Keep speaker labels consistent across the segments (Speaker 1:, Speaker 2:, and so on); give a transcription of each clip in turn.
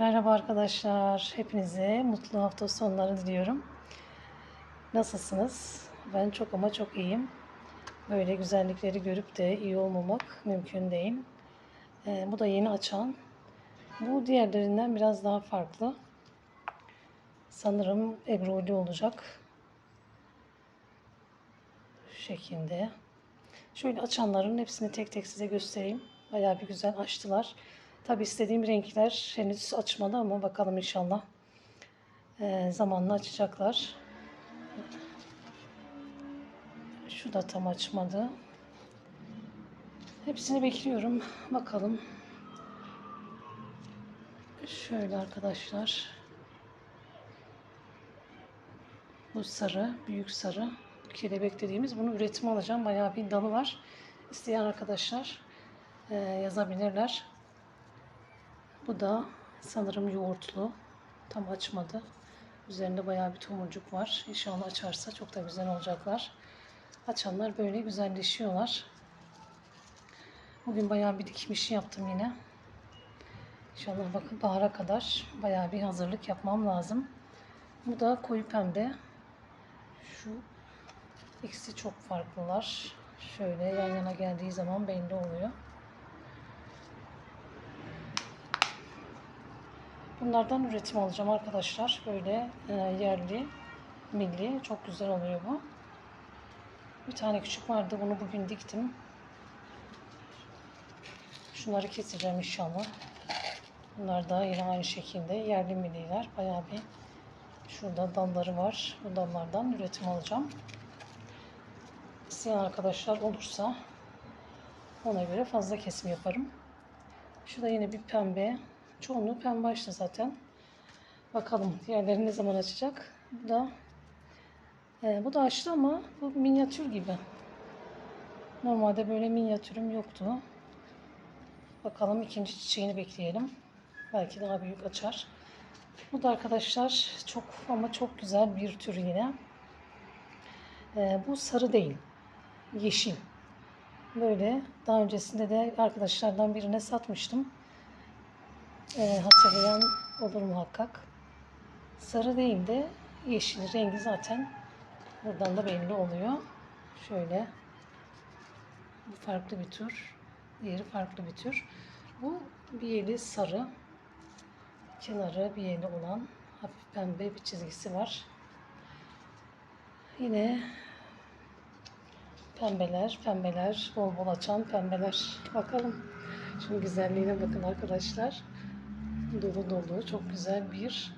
Speaker 1: Merhaba arkadaşlar. Hepinize mutlu hafta sonları diliyorum. Nasılsınız? Ben çok ama çok iyiyim. Böyle güzellikleri görüp de iyi olmamak mümkün değil. Ee, bu da yeni açan. Bu diğerlerinden biraz daha farklı. Sanırım ebruli olacak. Şu şekilde. Şöyle açanların hepsini tek tek size göstereyim. Bayağı bir güzel açtılar. Tabi istediğim renkler henüz açmadı ama bakalım inşallah ee, zamanla açacaklar. Şu da tam açmadı. Hepsini bekliyorum. Bakalım. Şöyle arkadaşlar. Bu sarı, büyük sarı kelebek dediğimiz. Bunu üretime alacağım. Bayağı bir dalı var. İsteyen arkadaşlar e, yazabilirler. Bu da sanırım yoğurtlu. Tam açmadı. Üzerinde bayağı bir tomurcuk var. İnşallah açarsa çok da güzel olacaklar. Açanlar böyle güzelleşiyorlar. Bugün bayağı bir dikmiş yaptım yine. İnşallah bakın bahara kadar bayağı bir hazırlık yapmam lazım. Bu da koyu pembe. Şu ikisi çok farklılar. Şöyle yan yana geldiği zaman belli oluyor. Bunlardan üretim alacağım arkadaşlar. Böyle e, yerli, milli. Çok güzel oluyor bu. Bir tane küçük vardı. Bunu bugün diktim. Şunları keseceğim inşallah. Bunlar da yine aynı şekilde yerli milliler. Bayağı bir şurada dalları var. Bu dallardan üretim alacağım. İsteyen arkadaşlar olursa ona göre fazla kesim yaparım. Şurada yine bir pembe. Çoğunluğu pembe açtı zaten. Bakalım diğerleri ne zaman açacak. Bu da e, bu da açtı ama bu minyatür gibi. Normalde böyle minyatürüm yoktu. Bakalım ikinci çiçeğini bekleyelim. Belki daha büyük açar. Bu da arkadaşlar çok ama çok güzel bir tür yine. E, bu sarı değil. Yeşil. Böyle daha öncesinde de arkadaşlardan birine satmıştım. E, hatırlayan olur muhakkak. Sarı değil de yeşil rengi zaten buradan da belli oluyor. Şöyle bu farklı bir tür. Diğeri farklı bir tür. Bu bir yeli sarı. Kenarı bir yeli olan hafif pembe bir çizgisi var. Yine pembeler, pembeler, bol bol açan pembeler. Bakalım. Şimdi güzelliğine bakın arkadaşlar. Dolu dolu, çok güzel bir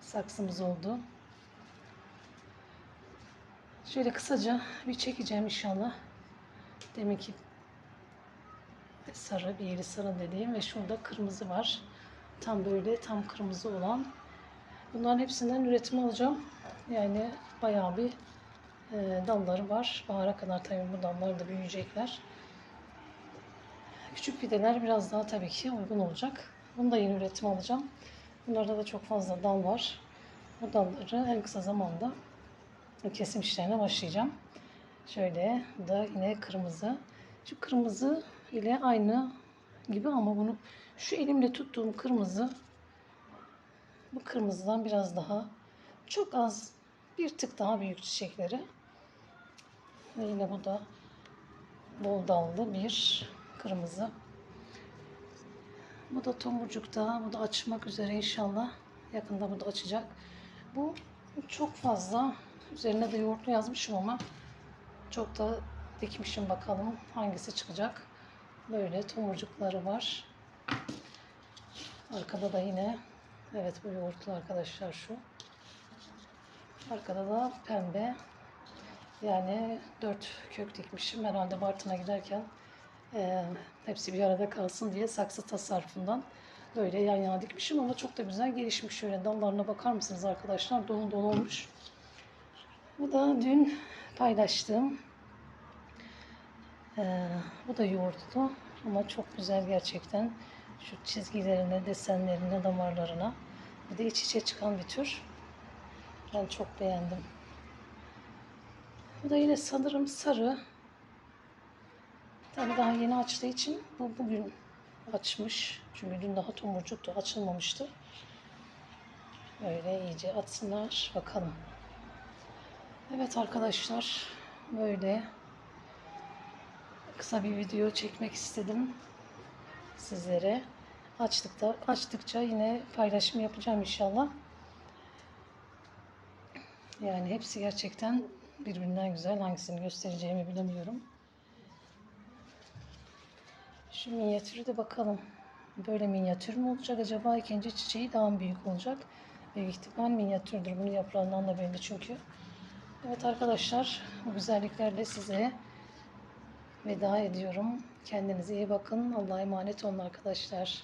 Speaker 1: saksımız oldu. Şöyle kısaca bir çekeceğim inşallah. Demek ki sarı, bir yeri sarı dediğim ve şurada kırmızı var. Tam böyle tam kırmızı olan. Bunların hepsinden üretim alacağım. Yani bayağı bir e, dalları var. Bahara kadar tabii bu dallar da büyüyecekler. Küçük fideler biraz daha tabii ki uygun olacak. Bunu da yeni üretim alacağım. Bunlarda da çok fazla dal var. Bu dalları en kısa zamanda kesim işlerine başlayacağım. Şöyle da yine kırmızı. Şu kırmızı ile aynı gibi ama bunu şu elimle tuttuğum kırmızı bu kırmızıdan biraz daha çok az bir tık daha büyük çiçekleri. Yine bu da bol dallı bir kırmızı. Bu da tomurcukta. Bu da açmak üzere inşallah. Yakında bu da açacak. Bu çok fazla. Üzerine de yoğurtlu yazmışım ama çok da dikmişim bakalım hangisi çıkacak. Böyle tomurcukları var. Arkada da yine evet bu yoğurtlu arkadaşlar şu. Arkada da pembe. Yani dört kök dikmişim. Herhalde Bartın'a giderken e, hepsi bir arada kalsın diye saksı tasarrufundan böyle yan yana dikmişim ama çok da güzel gelişmiş. Şöyle dallarına bakar mısınız arkadaşlar? Dolu dolu olmuş. Bu da dün paylaştığım ee, bu da yoğurtlu ama çok güzel gerçekten. Şu çizgilerine, desenlerine, damarlarına. Bir de iç içe çıkan bir tür. Ben çok beğendim. Bu da yine sanırım sarı. Tabii daha yeni açtığı için bu bugün açmış. Çünkü dün daha tomurcuktu, açılmamıştı. Böyle iyice atsınlar bakalım. Evet arkadaşlar böyle kısa bir video çekmek istedim sizlere. Açtıkta, açtıkça yine paylaşım yapacağım inşallah. Yani hepsi gerçekten birbirinden güzel. Hangisini göstereceğimi bilemiyorum. Şu minyatürü de bakalım. Böyle minyatür mü olacak acaba? İkinci çiçeği daha büyük olacak? Büyük ihtimal minyatürdür. Bunu yaprağından da belli çünkü. Evet arkadaşlar bu güzelliklerle size veda ediyorum. Kendinize iyi bakın. Allah'a emanet olun arkadaşlar.